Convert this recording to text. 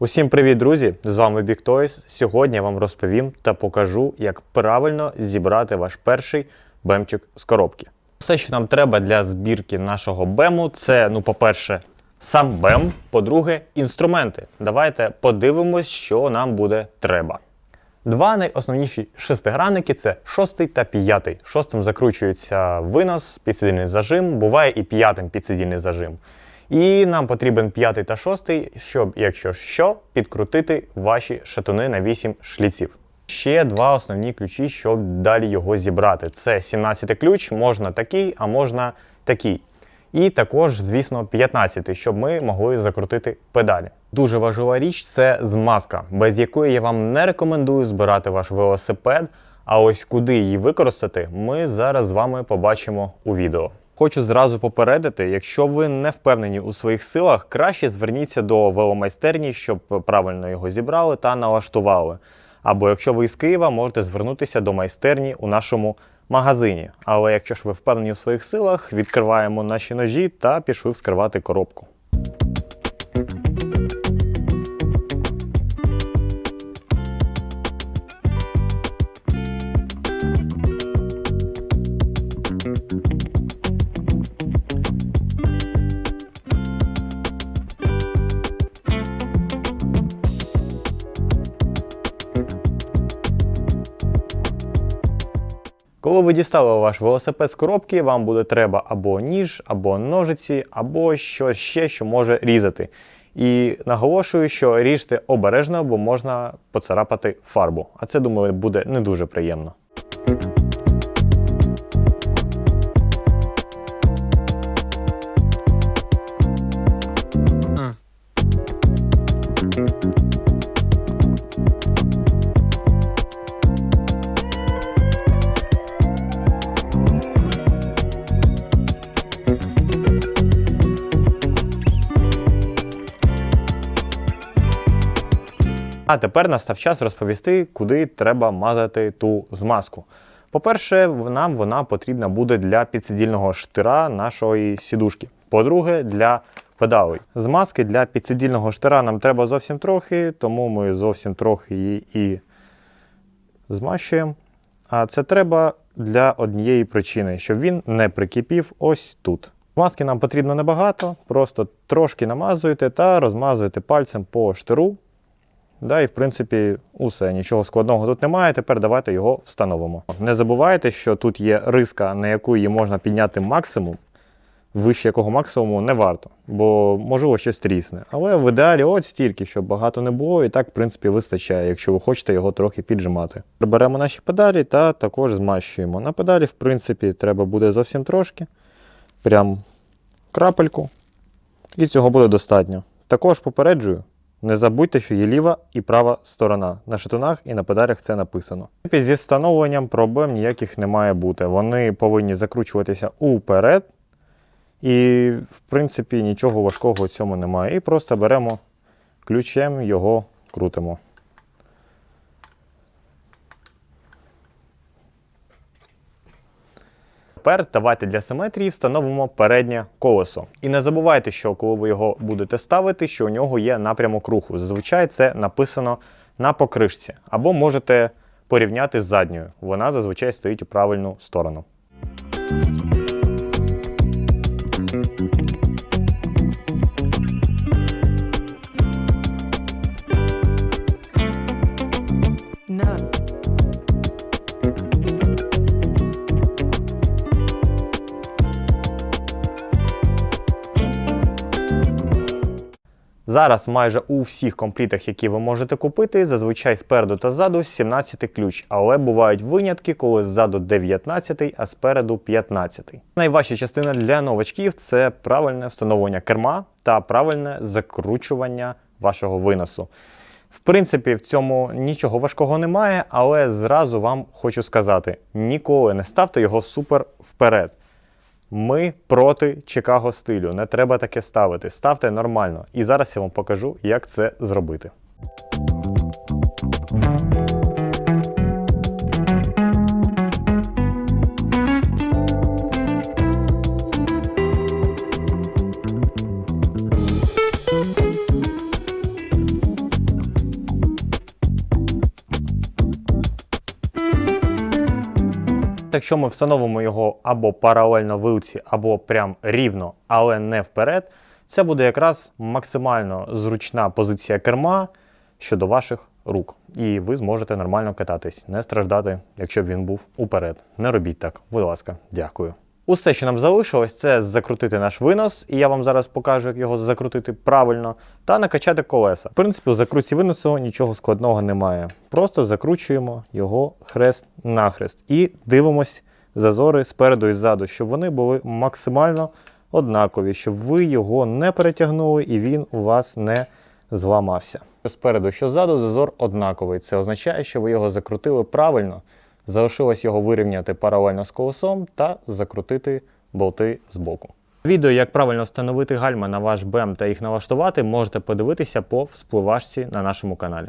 Усім привіт, друзі! З вами Big Toys. Сьогодні я вам розповім та покажу, як правильно зібрати ваш перший бемчик з коробки. Все, що нам треба для збірки нашого бему, це, ну, по-перше, сам бем, по-друге, інструменти. Давайте подивимось, що нам буде треба. Два найосновніші шестигранники це шостий та п'ятий. Шостим закручується винос, підсидільний зажим, буває і п'ятим підсидільний зажим. І нам потрібен п'ятий та шостий, щоб, якщо що, підкрутити ваші шатуни на 8 шліців. Ще два основні ключі, щоб далі його зібрати. Це 17 ключ, можна такий, а можна такий. І також, звісно, 15, щоб ми могли закрутити педалі. Дуже важлива річ це змазка, без якої я вам не рекомендую збирати ваш велосипед. А ось куди її використати, ми зараз з вами побачимо у відео. Хочу зразу попередити, якщо ви не впевнені у своїх силах, краще зверніться до веломайстерні, щоб правильно його зібрали та налаштували. Або якщо ви із Києва, можете звернутися до майстерні у нашому магазині. Але якщо ж ви впевнені у своїх силах, відкриваємо наші ножі та пішли вскривати коробку. Коли ви дістали ваш велосипед з коробки, вам буде треба або ніж, або ножиці, або щось ще, що може різати. І наголошую, що ріжте обережно, бо можна поцарапати фарбу. А це, думаю, буде не дуже приємно. А тепер настав час розповісти, куди треба мазати ту змазку. По-перше, нам вона потрібна буде для підсидільного штира нашої сідушки. По-друге, для педалей. Змазки для підсидільного штира нам треба зовсім трохи, тому ми зовсім трохи її і змащуємо. А це треба для однієї причини, щоб він не прикипів ось тут. Маски нам потрібно небагато, просто трошки намазуєте та розмазуєте пальцем по штиру. Да, і в принципі усе, нічого складного тут немає. Тепер давайте його встановимо. Не забувайте, що тут є риска, на яку її можна підняти максимум, вище якого максимуму не варто, бо можливо щось трісне. Але в ідеалі от стільки, щоб багато не було, і так, в принципі, вистачає, якщо ви хочете його трохи піджимати. Приберемо наші педалі та також змащуємо. На педалі, в принципі, треба буде зовсім трошки. Прям крапельку. І цього буде достатньо. Також попереджую. Не забудьте, що є ліва і права сторона. На шатунах і на педалях це написано. Зі встановленням проблем ніяких не має бути. Вони повинні закручуватися уперед. І, в принципі, нічого важкого в цьому немає. І просто беремо ключем його крутимо. Тепер давайте для симетрії встановимо переднє колесо. І не забувайте, що коли ви його будете ставити, що у нього є напрямок руху. Зазвичай це написано на покришці. Або можете порівняти з задньою. Вона зазвичай стоїть у правильну сторону. Зараз майже у всіх комплітах, які ви можете купити, зазвичай спереду та ззаду 17 ключ, але бувають винятки, коли ззаду 19, а спереду 15. Найважча частина для новачків це правильне встановлення керма та правильне закручування вашого виносу. В принципі, в цьому нічого важкого немає, але зразу вам хочу сказати: ніколи не ставте його супер вперед. Ми проти Чикаго стилю. Не треба таке ставити. Ставте нормально. І зараз я вам покажу, як це зробити. Якщо ми встановимо його або паралельно вилці, або прям рівно, але не вперед, це буде якраз максимально зручна позиція керма щодо ваших рук. І ви зможете нормально кататись, не страждати, якщо б він був уперед. Не робіть так, будь ласка, дякую. Усе, що нам залишилось, це закрутити наш винос, і я вам зараз покажу, як його закрутити правильно, та накачати колеса. В принципі, у закрутці виносу нічого складного немає. Просто закручуємо його хрест-нахрест і дивимось зазори спереду і ззаду, щоб вони були максимально однакові, щоб ви його не перетягнули і він у вас не зламався. Спереду, що ззаду, зазор однаковий. Це означає, що ви його закрутили правильно. Залишилось його вирівняти паралельно з колесом та закрутити болти з боку. Відео, як правильно встановити гальма на ваш БЕМ та їх налаштувати, можете подивитися по вспливашці на нашому каналі.